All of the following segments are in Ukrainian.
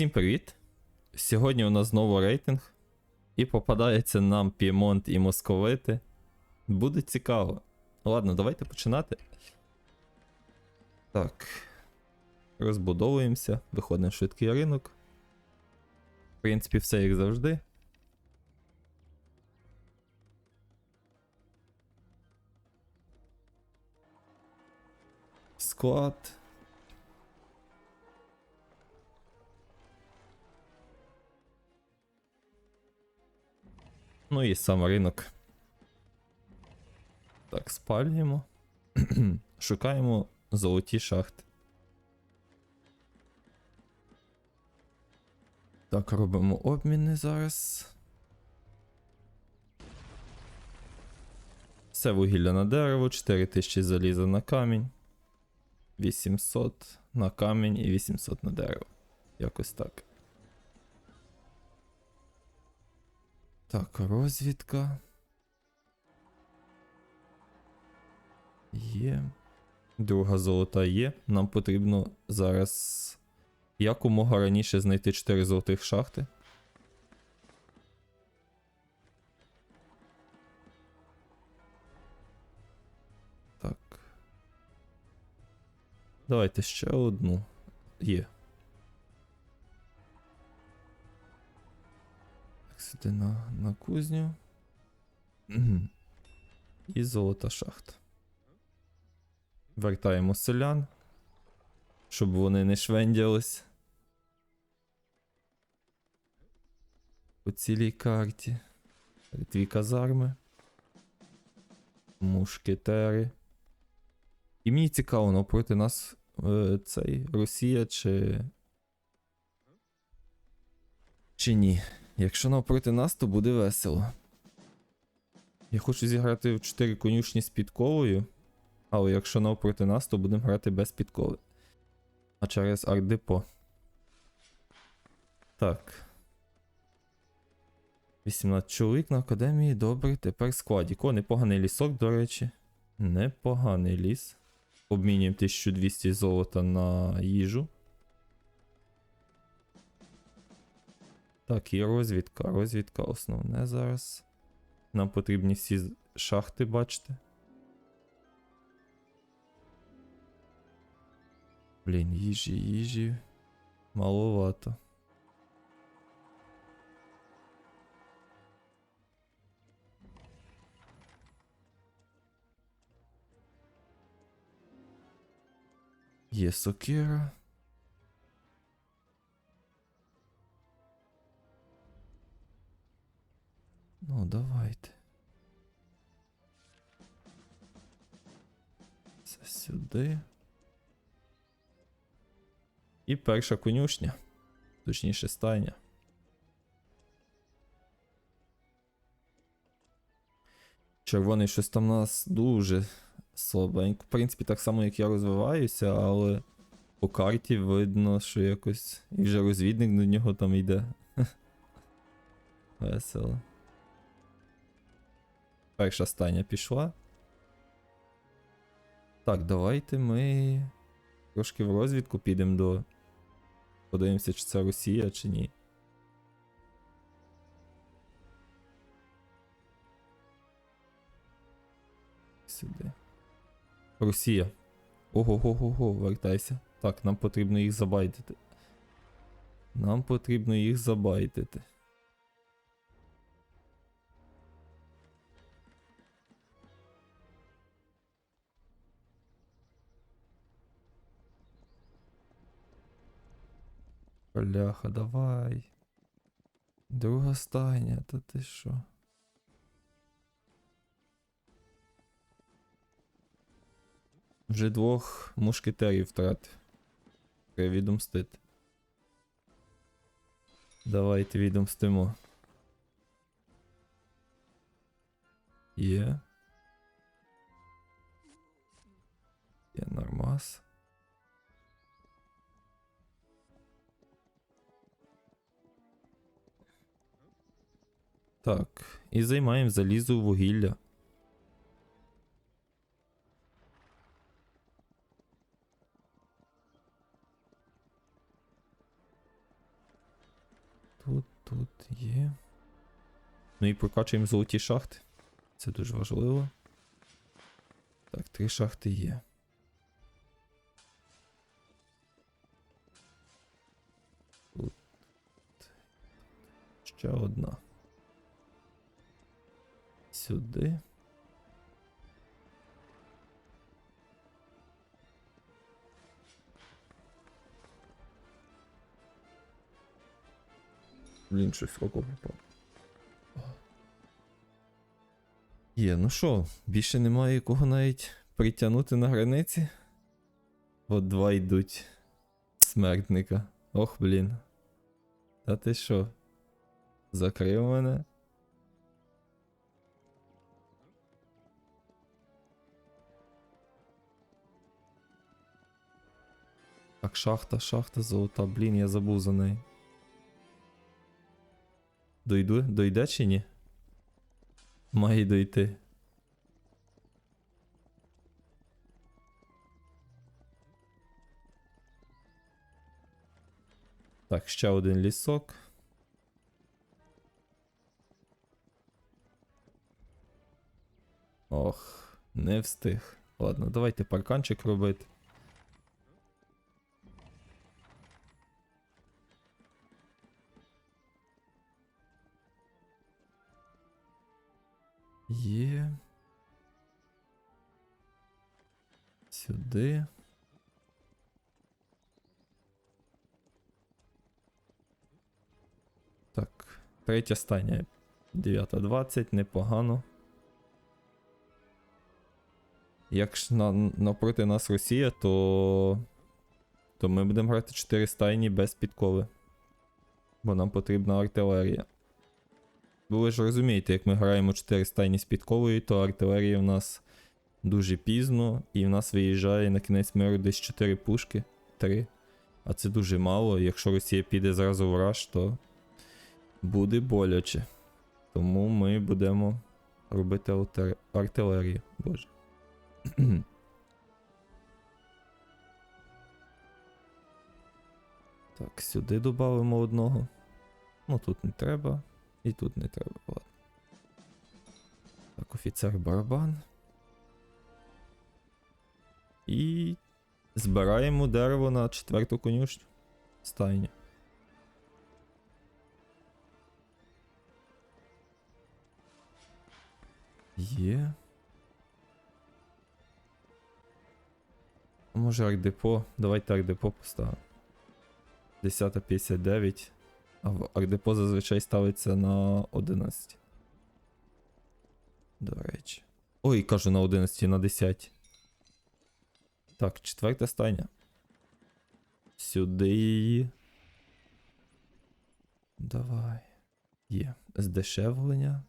Всім привіт! Сьогодні у нас знову рейтинг. І попадається нам П'ємонт і Московити. Буде цікаво. Ладно, давайте починати. Так. Розбудовуємося, виходимо в швидкий ринок. В принципі, все як завжди. Склад. Ну і сам ринок. Так, спалюємо. Шукаємо золоті шахти. Так, робимо обміни зараз. Все вугілля на дерево, 4000 заліза на камінь. 800 на камінь і 800 на дерево. Якось так. Так, розвідка. Є. Друга золота є. Нам потрібно зараз якомога раніше знайти 4 золотих шахти. Так. Давайте ще одну. Є. Сюди на, на кузню. І золота шахта. Вертаємо селян, щоб вони не швендялись. По цілій карті. Дві казарми. Мушкетери. І мені цікаво, ну проти нас е, цей Росія чи. Чи ні. Якщо навпроти нас, то буде весело. Я хочу зіграти в 4 конюшні з підковою. Але якщо навпроти нас, то будемо грати без підкови. А через ардепо. Так. 18 чоловік на академії, добре, тепер складік. О, непоганий лісок, до речі. Непоганий ліс. Обмінюємо 1200 золота на їжу. Так, і розвідка. Розвідка основне зараз. Нам потрібні всі шахти, бачите. Блін, їжі, їжі. Маловато. Є сокира. Ну, давайте. Це сюди. І перша конюшня. Точніше, стайня. Червоний щось там у нас дуже слабенько. В принципі, так само, як я розвиваюся, але по карті видно, що якось. І вже розвідник до нього там йде. Весело. Перша стайня пішла. Так, давайте ми трошки в розвідку підемо до. Подивимося, чи це Росія, чи ні. Сюди. Росія. Ого-го-го-го, вертайся. Так, нам потрібно їх забайтити. Нам потрібно їх забайтити. Бляха, давай. Друга стайня, та ти що? Вже двох мушкетерів втратив. Треба відомстити. Давайте відомстимо. Є. Є нормас. Так, і займаємо залізо вугілля. тут тут є. Ну і прокачуємо золоті шахти. Це дуже важливо. Так, три шахти є. Тут. Ще одна. Сюди. Блін, щось око попав. Є, ну що, більше немає кого навіть притягнути на границі. От два йдуть смертника. Ох, блін. Та ти що? Закрив мене? Так, шахта, шахта золота, блін, я забув за неї. Дойду? Дойде чи ні? Має дойти. Так, ще один лісок. Ох, не встиг. Ладно, давайте парканчик робити. Сюди. Так, третя стання. 9.20, непогано. Якщо на, напроти нас Росія, то. То ми будемо грати 4 стайні без підкови. Бо нам потрібна артилерія. Бо ви ж розумієте, як ми граємо 4 стайні з підковою, то артилерія в нас дуже пізно, і в нас виїжджає на кінець миру десь 4 пушки, 3. А це дуже мало. Якщо Росія піде зразу в раш, то буде боляче. Тому ми будемо робити алтер- артилерію. Боже. так, сюди додамо одного. Ну тут не треба. І тут не треба. Ладно. Так, офіцер барабан. І збираємо дерево на четверту конюшню. Стайню. Є. Може ардепо. Давайте ардепо поставимо. 10.59. А в ардепо зазвичай ставиться на 11. До речі. Ой, кажу на 11, на 10. Так, четверта стайня. Сюди. Давай. Є. Здешевлення.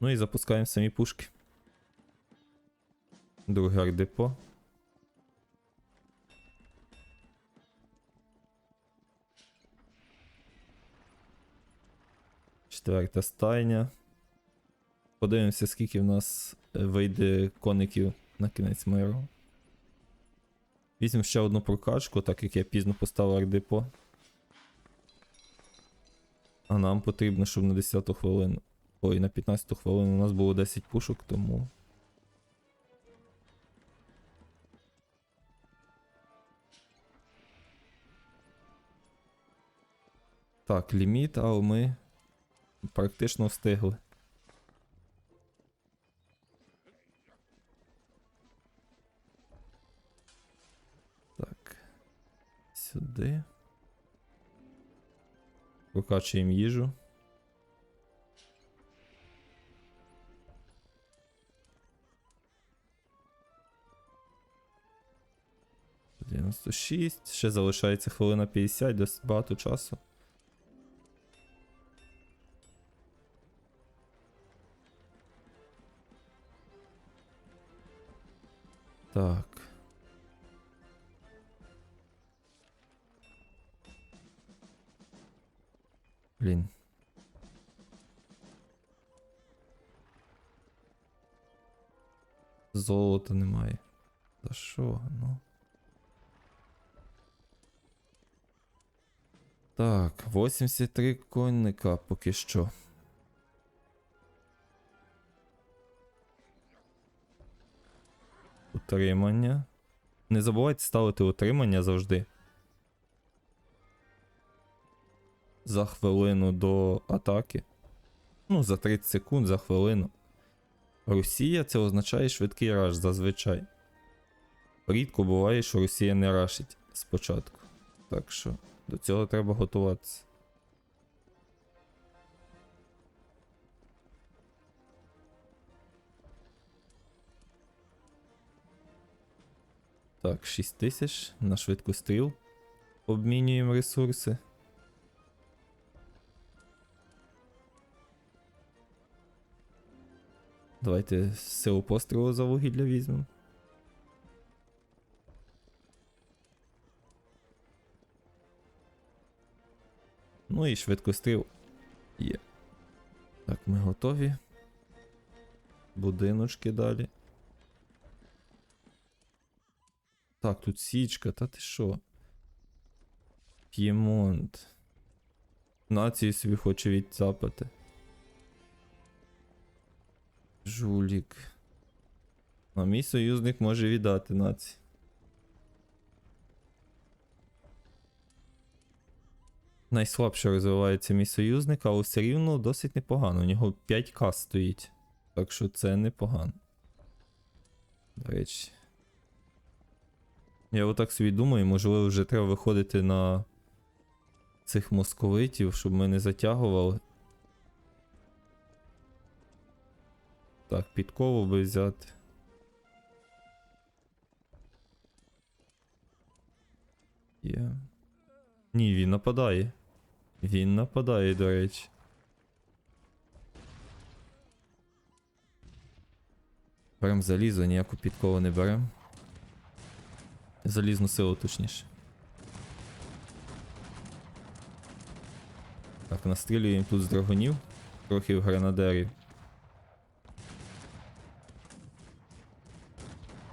Ну і запускаємо самі пушки. Друге ардепо. Четверта стайня. Подивимося, скільки в нас е, вийде коників на кінець миру. Візьмемо ще одну прокачку, так як я пізно поставив ардепо. А нам потрібно, щоб на 10 хвилину. Ой, на 15 хвилину у нас було 10 пушок, тому. Так, ліміт, але ми практично встигли. Так. Сюди. Прокачуємо їжу. Дев'яносто шість. Ще залишається хвилина 50, досить багато часу. Так. Блін. Золота немає. Та що, ну. Так, 83 конника поки що. Утримання. Не забувайте ставити утримання завжди. За хвилину до атаки. Ну, за 30 секунд, за хвилину. Росія це означає швидкий раш зазвичай. Рідко буває, що Росія не рашить спочатку. Так що до цього треба готуватися. Так, 6 тисяч на швидкостріл. Обмінюємо ресурси. Давайте силу пострілу за вугілля візьмемо. Ну і швидкостріл є. Так, ми готові. Будиночки далі. Так, тут січка, та ти що? П'ємонт. Націю собі хоче відцапати. Жулік. А мій союзник може віддати нації. Найслабше розвивається мій союзник, але все рівно досить непогано. У нього 5к стоїть. Так що це непогано. До речі. Я отак собі думаю, можливо, вже треба виходити на цих московитів, щоб ми не затягували. Так, підкову би взяти. Є. Ні, він нападає. Він нападає, до речі. Берем залізо, ніяку підкову не берем. Залізну силу, точніше. Так, настрілюємо тут з драгунів, трохи в гранадерів.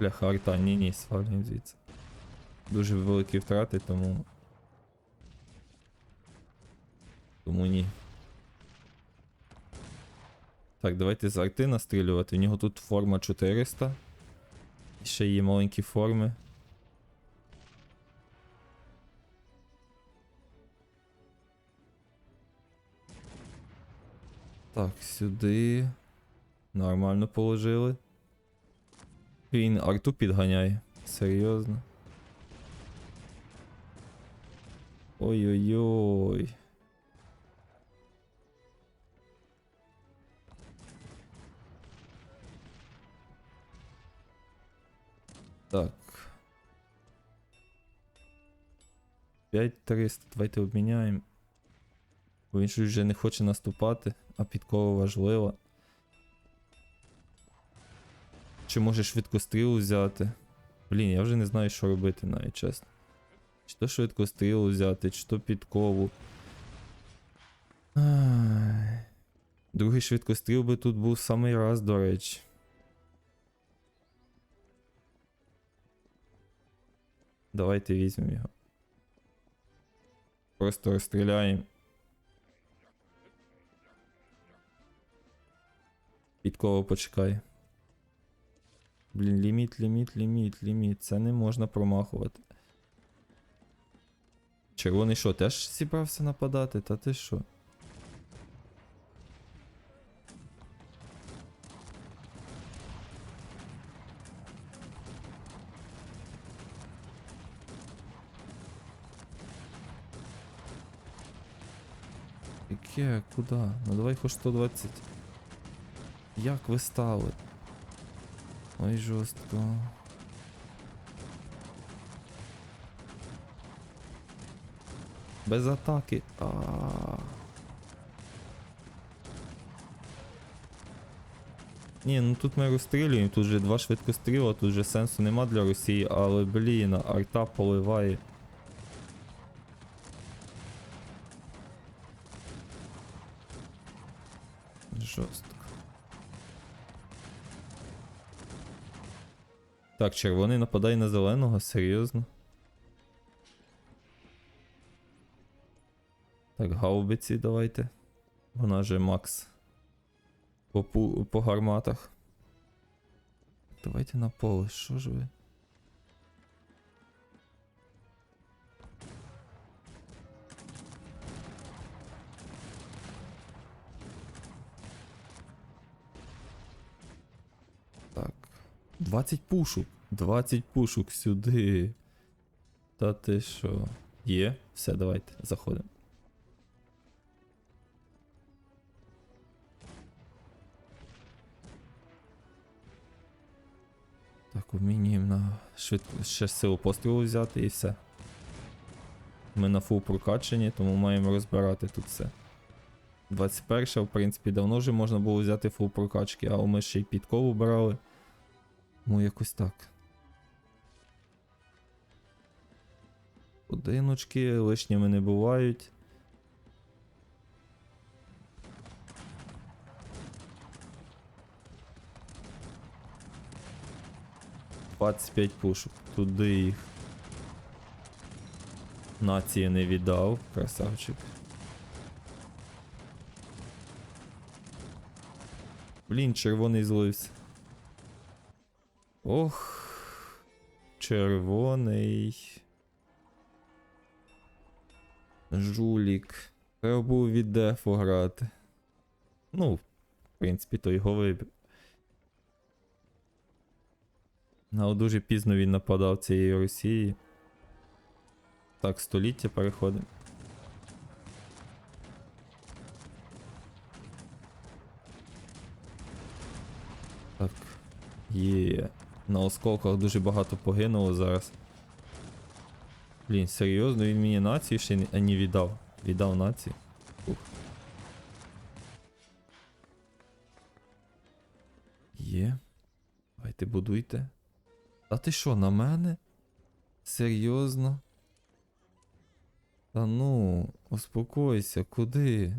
Бляха, арта, ні, ні, свалюємо звідси. Дуже великі втрати, тому. Тому ні. Так, давайте з арти настрілювати. У нього тут форма 400. І ще є маленькі форми. Так, сюди. Нормально положили. Він арту підганяє. Серйозно. Ой-ой-ой. Так. 5300, давайте обміняємо. Бо він щось вже не хоче наступати, а підкова важлива. Чи може швидкострілу взяти? Блін, я вже не знаю, що робити навіть чесно. Чи то швидкострілу взяти, чи то підкову. Ай. Другий швидкостріл би тут був самий раз, до речі. Давайте візьмемо його. Просто розстріляємо. Підкова почекай. Блін, ліміт, ліміт, ліміт, ліміт. Це не можна промахувати. Червоний що, теж зібрався нападати? Та ти що? Яке? Куда? Ну давай хоч 120. Як ви стали? Ой, жорстко. Без атаки. А. Ні, ну тут ми розстрілюємо, тут вже два швидкостріла, тут вже сенсу нема для Росії, але блін, арта поливає. Жорстко. Так, червоний нападає на зеленого, серйозно. Так, гаубиці давайте. Вона же Макс. По, по гарматах. Давайте на поле, що ж ви? 20 пушок. 20 пушок сюди. Та ти що? Є? Все, давайте, заходимо. Так, обмінюємо на швидко ще силу пострілу взяти і все. Ми на фул прокачані, тому маємо розбирати тут все. 21 в принципі, давно вже можна було взяти фул прокачки, а ми ще й підкову брали. Ну, якось так. Одиночки лишніми не бувають. Двадцять п'ять пушок. Туди їх. Нації не віддав, красавчик. Блін, червоний злився. Ох. Червоний. Жулік. Треба було від дефу грати. Ну, в принципі, то його вибір. Але дуже пізно він нападав цієї Росії. Так, століття переходимо. Так. Є. На осколках дуже багато погинуло зараз. Блін, серйозно, він мені націю ще не, не віддав. Віддав нації. Ух. Є. Давайте будуйте. А ти що, на мене? Серйозно? Та ну, успокойся, куди?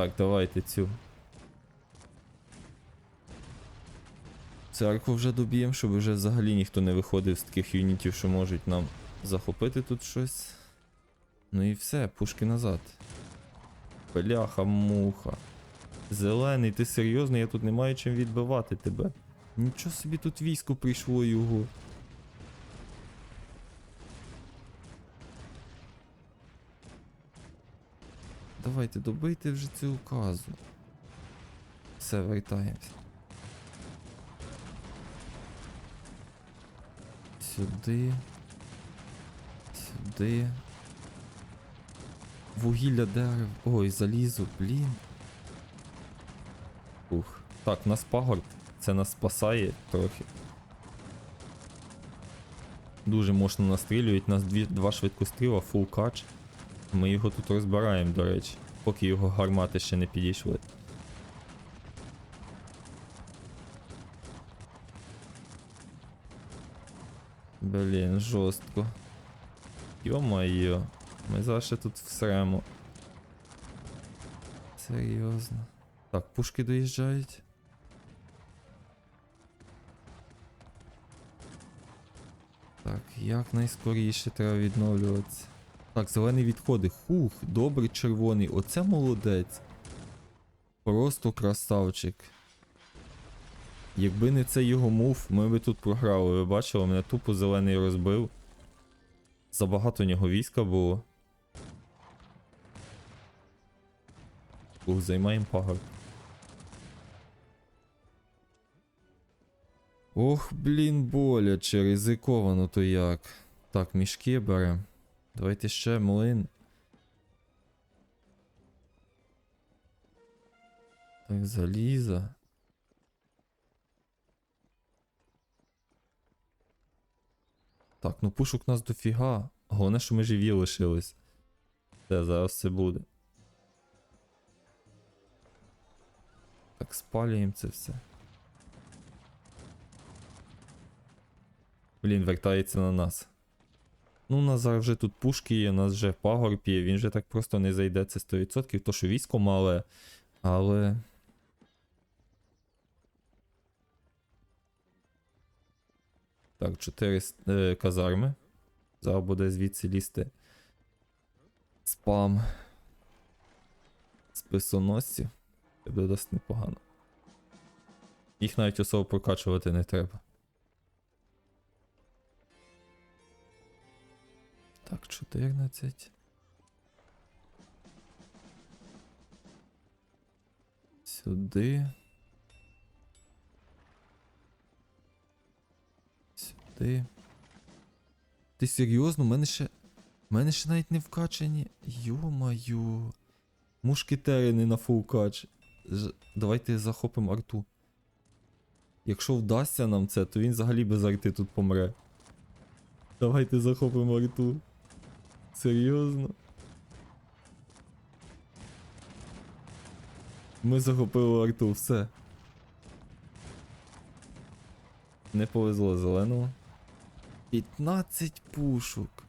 Так, давайте цю. Церкву вже доб'ємо, щоб вже взагалі ніхто не виходив з таких юнітів, що можуть нам захопити тут щось. Ну і все, пушки назад. Бляха, муха. Зелений, ти серйозно, я тут не маю чим відбивати тебе. Нічого собі тут військо прийшло його. Давайте добийте вже цю указу. Все, вертаємося. Сюди. Сюди. Вугілля дерев. Ой, залізо, блін. Ух. Так, нас пагорб. Це нас спасає трохи. Дуже мощно настрілюють, нас дві, два швидкостріла, фул кач. Ми його тут розбираємо, до речі, поки його гармати ще не підійшли. Блін, жорстко. Йо-моє, ми зараз тут всремо. Серйозно. Так, пушки доїжджають. Так, як найскоріше треба відновлюватися. Так, зелений відходи. Хух, добрий червоний. Оце молодець. Просто красавчик. Якби не цей його мув, ми би тут програли. Ви бачили, мене тупо зелений розбив. Забагато нього війська було. Ух, займаємо пагорб. Ох, блін, боляче, ризиковано то як. Так, мішки берем. Давайте ще млин. Так, заліза. Так, ну пушок нас дофіга. Головне, що ми живі лишились. Все, зараз це буде. Так, спалюємо це все. Блін, вертається на нас. Ну, у нас зараз вже тут пушки є, у нас вже пагорб є, він же так просто не зайде, це 100%, то що військо мале, але. Так, 4 е, казарми. Зараз буде звідси лізти. Спам. Списоносців. Це буде досить непогано. Їх навіть особо прокачувати не треба. Так, 14. Сюди. Сюди. Ти серйозно? У мене ще. У мене ще навіть не вкачані. Йо-маю. Мушкетери не на фулкач. Ж... Давайте захопимо арту. Якщо вдасться нам це, то він взагалі без арти тут помре. Давайте захопимо арту. Серйозно? Ми захопили арту, все. Не повезло зеленому. 15 пушок.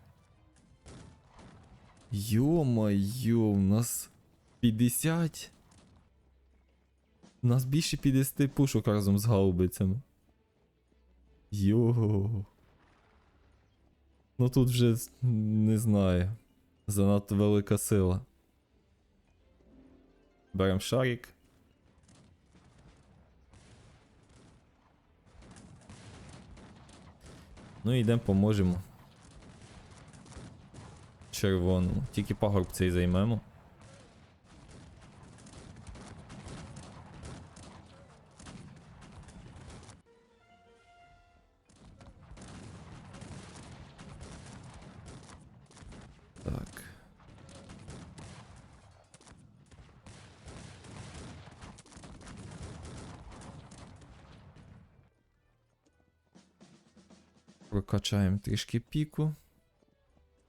Йо-майо, у нас 50. У нас більше 50 пушок разом з гаубицями. Йо. Ну тут вже не знаю. Занадто велика сила. Берем шарик. Ну і йдемо поможемо. Червоному. Тільки пагорб цей займемо. Прокачаємо трішки піку.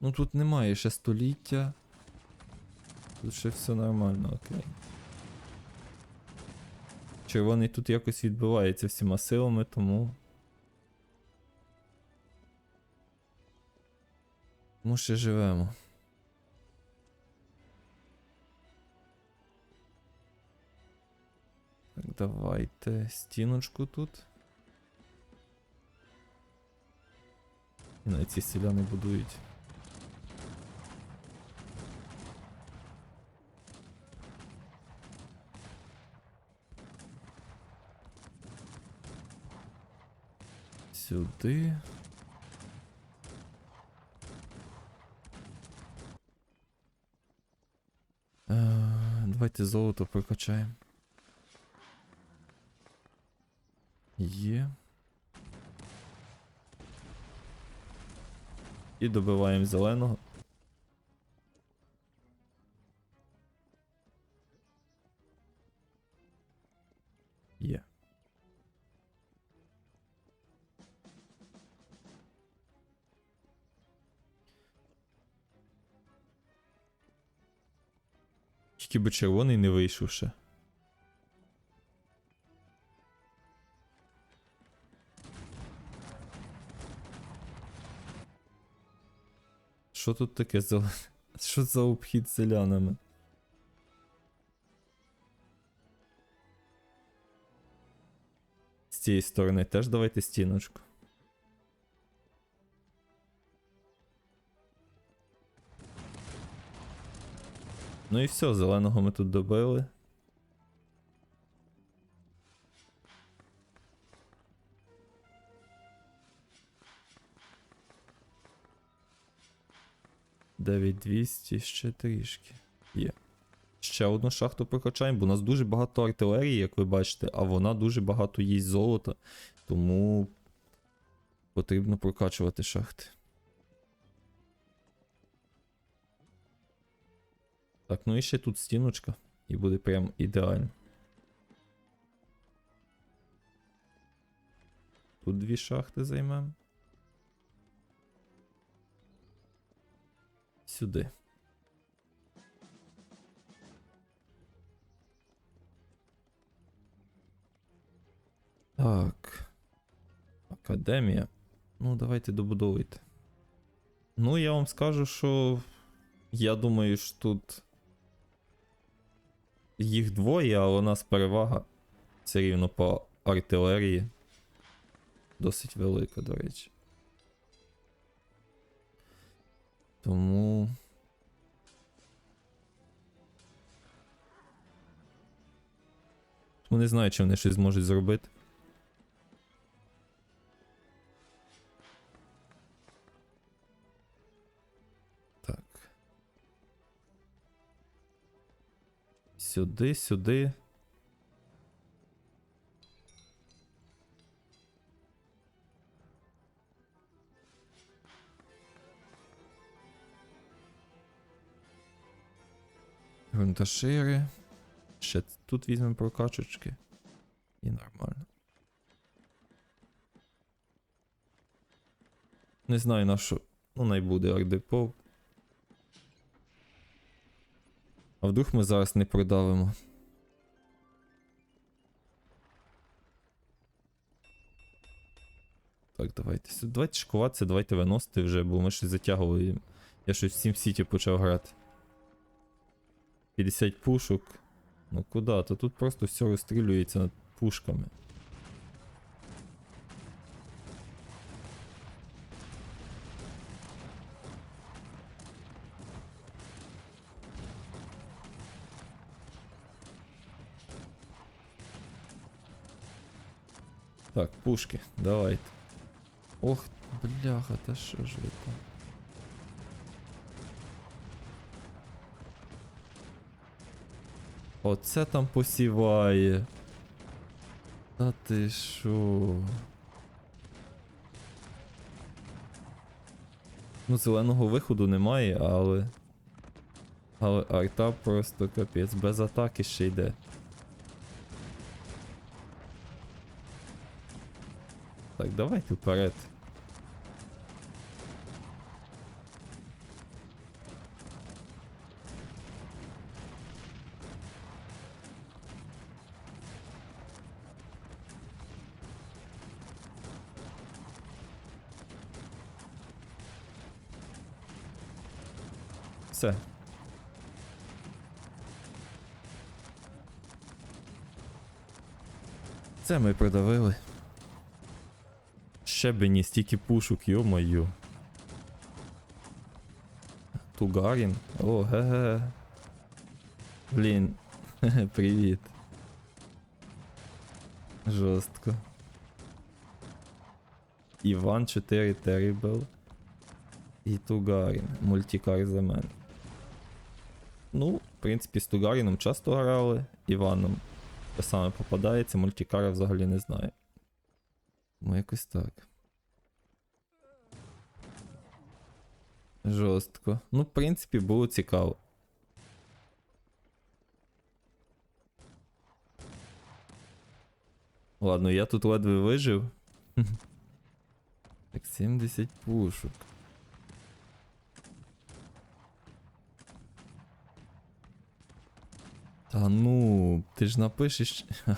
Ну тут немає ще століття. Тут ще все нормально, окей. Червоний тут якось відбивається всіма силами, тому. Тому ще живемо. Так, давайте стіночку тут. І навіть ці селяни будують. Сюди. Е, давайте золото прокачаємо. Є. І добиваємо зеленого. Є. Тільки би червоний не вийшов ще. Що тут таке за. Що за обхід селянами? З цієї сторони теж давайте стіночку. Ну і все, зеленого ми тут добили. Дев'ять двісті, ще трішки. Є. Ще одну шахту прокачаємо, бо у нас дуже багато артилерії, як ви бачите, а вона дуже багато їсть золота. Тому потрібно прокачувати шахти. Так, ну і ще тут стіночка. І буде прям ідеально. Тут дві шахти займемо. Сюди. Так. Академія. Ну, давайте добудовуйте. Ну, я вам скажу, що я думаю, що тут їх двоє, а у нас перевага все рівно по артилерії. Досить велика, до речі. Тому. Ну, не знаю, чи вони щось зможуть зробити. Так. Сюди, сюди. Грунташири. Ще тут візьмемо прокачечки. І нормально. Не знаю на що. Ну, най буде ардепо. А вдруг ми зараз не продавимо. Так, давайте. Давайте шикуватися, давайте виносити вже, бо ми щось затягували. Я щось в Сім Сіті почав грати. 50 пушок. Ну куди? То тут просто все розстрілюється над пушками. Так, пушки, давайте. Ох, бляха, та що ж там? Оце там посіває. Та ти що? Ну, зеленого виходу немає, але. Але арта просто капець, без атаки ще йде. Так, давайте вперед. Все. Це ми продавили. Ще б ні, стільки пушок, йо-моє. Тугарін. О, ге-ге. Блін. Привіт. Жорстко. Іван 4 Terrible. І Тугарін. Мультикар за мене. Ну, в принципі, з Тугаріном часто грали. Іваном те саме попадається, мультикара взагалі не знаю. Ну, якось так. Жорстко. Ну, в принципі, було цікаво. Ладно, я тут ледве вижив. Так, 70 пушок. Та ну, ти ж напишеш.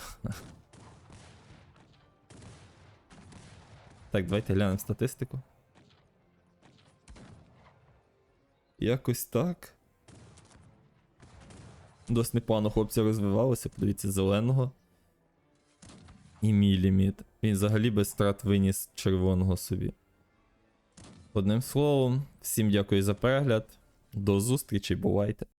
Так, давайте глянемо статистику. Якось так. Досить непогано хлопці розвивалися, подивіться, зеленого. І мій ліміт. Він взагалі без страт виніс червоного собі. Одним словом, всім дякую за перегляд. До зустрічі, бувайте.